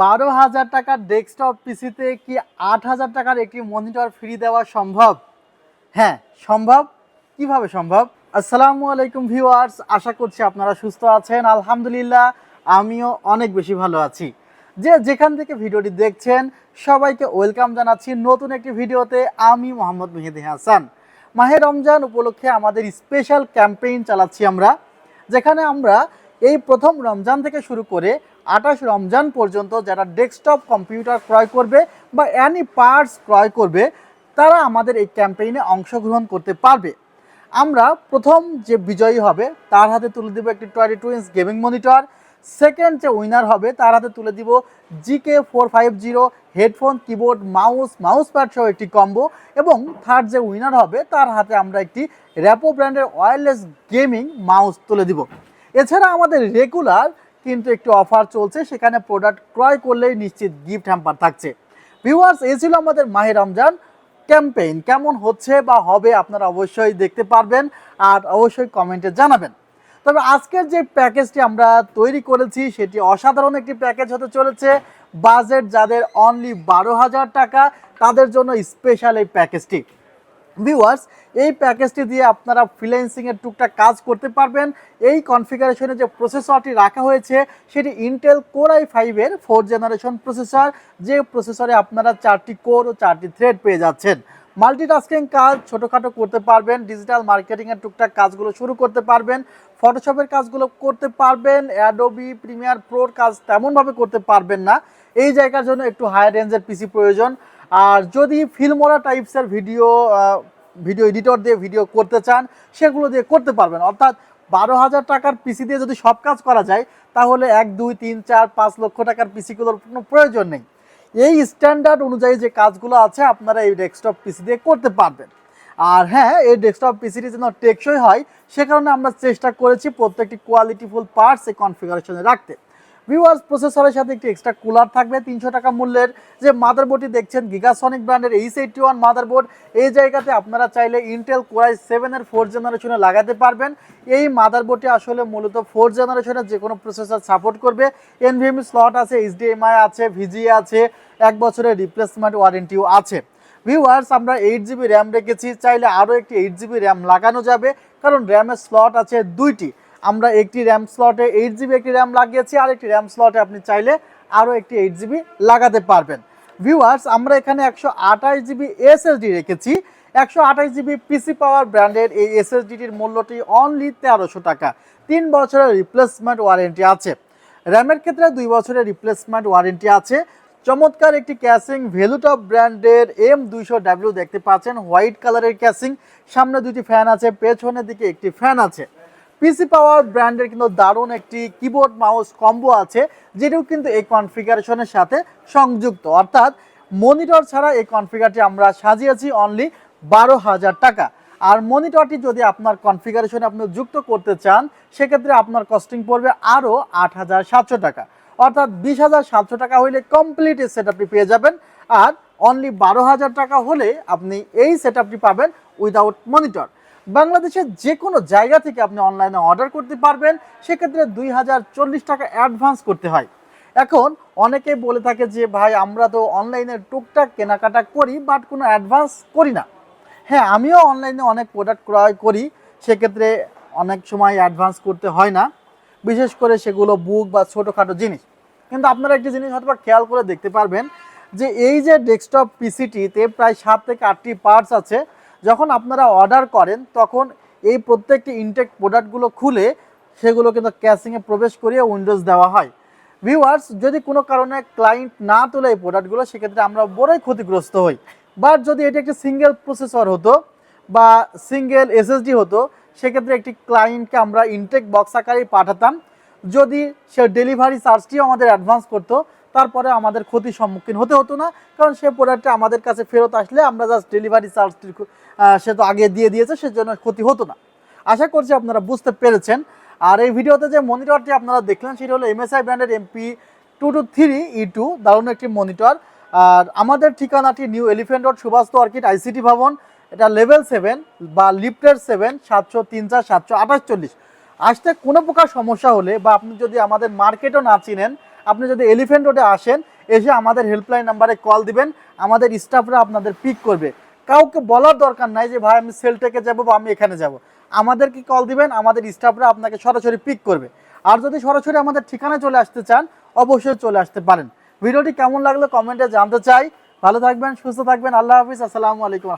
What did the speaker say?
বারো হাজার টাকার ডেস্কটপ পিসিতে কি আট হাজার টাকার একটি মনিটর ফ্রি দেওয়া সম্ভব? হ্যাঁ সম্ভব। কীভাবে সম্ভব? আসসালামু আলাইকুম ভিউয়ার্স আশা করছি আপনারা সুস্থ আছেন। আলহামদুলিল্লাহ, আমিও অনেক বেশি ভালো আছি। যে যেখান থেকে ভিডিওটি দেখছেন, সবাইকে ওয়েলকাম জানাচ্ছি নতুন একটি ভিডিওতে। আমি মোহাম্মদ মেহেদি হাসান। মাহে রমজান উপলক্ষে আমাদের স্পেশাল ক্যাম্পেইন চালাচ্ছি আমরা, যেখানে আমরা এই প্রথম রমজান থেকে শুরু করে আঠাশ রমজান পর্যন্ত যারা ডেস্কটপ কম্পিউটার ক্রয় করবে বা অ্যানি পার্টস ক্রয় করবে, তারা আমাদের এই ক্যাম্পেইনে অংশগ্রহণ করতে পারবে। আমরা প্রথম যে বিজয়ী হবে, তার হাতে তুলে দেবো একটি twenty two inch gaming monitor second যে উইনার হবে, তার হাতে তুলে দিব GK four five zero headphone keyboard mouse mouse pad সহ একটি কম্বো এবং থার্ড যে উইনার হবে, তার হাতে আমরা একটি র্যাপো ব্র্যান্ডের ওয়্যারলেস গেমিং মাউস তুলে দিব। এছাড়া আমাদের রেগুলার কিন্তু একটি অফার চলছে, সেখানে প্রোডাক্ট ক্রয় করলেই নিশ্চিত গিফট হ্যাম্পার থাকছে। ভিউয়ার্স এ ছিল আমাদের মাহে রমজান ক্যাম্পেইন কেমন হচ্ছে বা হবে আপনারা অবশ্যই দেখতে পারবেন আর অবশ্যই কমেন্টে জানাবেন। তবে আজকের যে প্যাকেজটি আমরা তৈরি করেছি, সেটি অসাধারণ একটি প্যাকেজ হতে চলেছে। বাজেট যাদের অনলি বারো হাজার টাকা, তাদের জন্য স্পেশাল এই প্যাকেজটি ভিউয়ার্স এই প্যাকেজটি দিয়ে আপনারা ফ্রিল্যান্সিংয়ের টুকটাক কাজ করতে পারবেন। এই কনফিগারেশনে যে প্রসেসরটি রাখা হয়েছে, সেটি ইন্টেল কোর আই ফাইভের ফোর জেনারেশন প্রসেসর যে প্রসেসরে আপনারা চারটি কোর ও চারটি থ্রেড পেয়ে যাচ্ছেন। মাল্টিটাস্কিং কাজ ছোটোখাটো করতে পারবেন ডিজিটাল মার্কেটিংয়ের টুকটাক কাজগুলো শুরু করতে পারবেন ফটোশপের কাজগুলো করতে পারবেন অ্যাডোবি প্রিমিয়ার প্রোর কাজ তেমনভাবে করতে পারবেন না। এই জায়গার জন্য একটু হায়ার রেঞ্জের পিসি প্রয়োজন। আর যদি ফিল্মোরা টাইপসের ভিডিও ভিডিও এডিটর দিয়ে ভিডিও করতে চান, সেগুলো দিয়ে করতে পারবেন। অর্থাৎ বারো হাজার টাকার পিসি দিয়ে যদি সব কাজ করা যায়, তাহলে এক, দুই, তিন, চার, পাঁচ লক্ষ টাকার পিসিগুলোর কোনো প্রয়োজন নেই। এই স্ট্যান্ডার্ড অনুযায়ী যে কাজগুলো আছে, আপনারা এই ডেস্কটপ পিসি দিয়ে করতে পারবেন। আর হ্যাঁ এই ডেস্কটপ পিসিটি যেন টেকসই হয়, সে কারণে আমরা চেষ্টা করেছি প্রত্যেকটি কোয়ালিটিফুল পার্টস এই কনফিগারেশনে রাখতে। ভিউয়ার্স প্রসেসরের সাথে একটি এক্সট্রা কুলার থাকবে, তিনশো টাকা মূল্যের। যে মাদারবোর্ডটি দেখছেন গিগাসনিক ব্র্যান্ডের এইচ এইটটি ওয়ান মাদারবোর্ড এই জায়গাতে আপনারা চাইলে ইন্টেল কোরাই সেভেনের ফোর জেনারেশনে লাগাতে পারবেন। এই মাদারবোর্ডটি আসলে মূলত ফোর জেনারেশনের যে কোনো প্রসেসর সাপোর্ট করবে। এনভিএমই স্লট আছে এইচডিএমআই আছে ভিজি আছে, এক বছরের রিপ্লেসমেন্ট ওয়ারেন্টিও আছে। ভিউয়ার্স আমরা এইট জিবি র্যাম রেখেছি, চাইলে আরও একটি এইট জিবি র্যাম লাগানো যাবে, কারণ র্যামের স্লট আছে দুইটি। আমরা একটি র্যাম স্লটে এইট জিবি একটি র্যাম লাগিয়েছি, আর একটি র্যাম স্লটে আপনি চাইলে আরও একটি এইট জিবি লাগাতে পারবেন। ভিউয়ার্স আমরা এখানে একশো আঠাশ জিবি এসএসডি রেখেছি। একশো আঠাশ জিবি পিসি পাওয়ার ব্র্যান্ডের এই এসএসডিটির মূল্যটি অনলি তেরোশো টাকা। তিন বছরের রিপ্লেসমেন্ট ওয়ারেন্টি আছে। র্যামের ক্ষেত্রে দুই বছরের রিপ্লেসমেন্ট ওয়ারেন্টি আছে। চমৎকার একটি ক্যাসিং ভেলুটপ ব্র্যান্ডের এম দুইশো ডাব্লিউ দেখতে পাচ্ছেন। হোয়াইট কালারের ক্যাসিং সামনে দুটি ফ্যান আছে, পেছনের দিকে একটি ফ্যান আছে। পিসি পাওয়ার ব্র্যান্ডের কিন্তু দারুণ একটি কিবোর্ড মাউস কম্বো আছে, যেটিও কিন্তু এই কনফিগারেশনের সাথে সংযুক্ত। অর্থাৎ মনিটর ছাড়া এই কনফিগারটি আমরা সাজিয়েছি অনলি বারো হাজার টাকা। আর মনিটরটি যদি আপনার কনফিগারেশনে আপনি যুক্ত করতে চান, সেক্ষেত্রে আপনার কস্টিং পড়বে আরও আট হাজার সাতশো টাকা। অর্থাৎ বিশ হাজার সাতশো টাকা হইলে কমপ্লিট এই সেট পেয়ে যাবেন। আর অনলি বারো হাজার টাকা হলে আপনি এই সেট পাবেন উইদাউট মনিটর বাংলাদেশের যে কোনো জায়গা থেকে আপনি অনলাইনে অর্ডার করতে পারবেন, সেক্ষেত্রে দুই হাজার চল্লিশ টাকা অ্যাডভান্স করতে হয়। এখন অনেকে বলে থাকে যে, ভাই, আমরা তো অনলাইনে টুকটাক কেনাকাটা করি বাট কোনো অ্যাডভান্স করি না। হ্যাঁ আমিও অনলাইনে অনেক প্রোডাক্ট ক্রয় করি, সেক্ষেত্রে অনেক সময় অ্যাডভান্স করতে হয় না, বিশেষ করে সেগুলো বুক বা ছোটোখাটো জিনিস। কিন্তু আপনারা একটি জিনিস হয়তো খেয়াল করে দেখতে পারবেন যে, এই যে ডেস্কটপ পিসিটিতে প্রায় সাত থেকে আটটি পার্টস আছে যখন আপনারা অর্ডার করেন, তখন এই প্রত্যেকটি ইনটেক প্রোডাক্টগুলো খুলে সেগুলো কিন্তু ক্যাশিংয়ে প্রবেশ করিয়ে উইন্ডোজ দেওয়া হয়। ভিউয়ার্স যদি কোনো কারণে ক্লায়েন্ট না তোলে এই প্রোডাক্টগুলো সেক্ষেত্রে আমরা বড়ই ক্ষতিগ্রস্ত হই। বাট যদি এটি একটি সিঙ্গেল প্রসেসর হতো বা সিঙ্গেল এসএসডি হতো, সেক্ষেত্রে একটি ক্লায়েন্টকে আমরা ইনটেক বক্স আকারেই পাঠাতাম। যদি সে ডেলিভারি চার্জটিও আমাদের অ্যাডভান্স করতো তারপরে আমাদের ক্ষতির সম্মুখীন হতে হতো না, কারণ সে প্রোডাক্টটা আমাদের কাছে ফেরত আসলে আমরা জাস্ট ডেলিভারি চার্জটি সে তো আগে দিয়ে দিয়েছে, সেজন্য ক্ষতি হতো না। আশা করছি আপনারা বুঝতে পেরেছেন। আর এই ভিডিওতে যে মনিটরটি আপনারা দেখলেন, সেটি হলো এমএসআই ব্র্যান্ডের MP two two three E two দারুণ একটি মনিটর আর আমাদের ঠিকানাটি New Elephant Road Subhash Orchid ICT ভবন। এটা লেভেল সেভেন বা লিফটের সেভেন সাতশো তিন চার, সাতশো আঠাশ চল্লিশ। আসতে কোনো প্রকার সমস্যা হলে বা আপনি যদি আমাদের মার্কেটও না চিনেন আপনি যদি এলিফেন্ট রোডে আসেন, এসে আমাদের হেল্পলাইন নাম্বারে কল দিবেন, আমাদের স্টাফরা আপনাদের পিক করবে। কাউকে বলার দরকার নাই যে, ভাই, আমি সেলটেকে যাব বা আমি এখানে যাব। আমাদেরকে কল দিবেন, আমাদের স্টাফরা আপনাকে সরাসরি পিক করবে। আর যদি সরাসরি আমাদের ঠিকানায় চলে আসতে চান, অবশ্যই চলে আসতে পারেন। ভিডিওটি কেমন লাগল কমেন্টে জানতে চাই। ভালো থাকবেন, সুস্থ থাকবেন। আল্লাহ হাফিজ। আসসালামু আলাইকুম।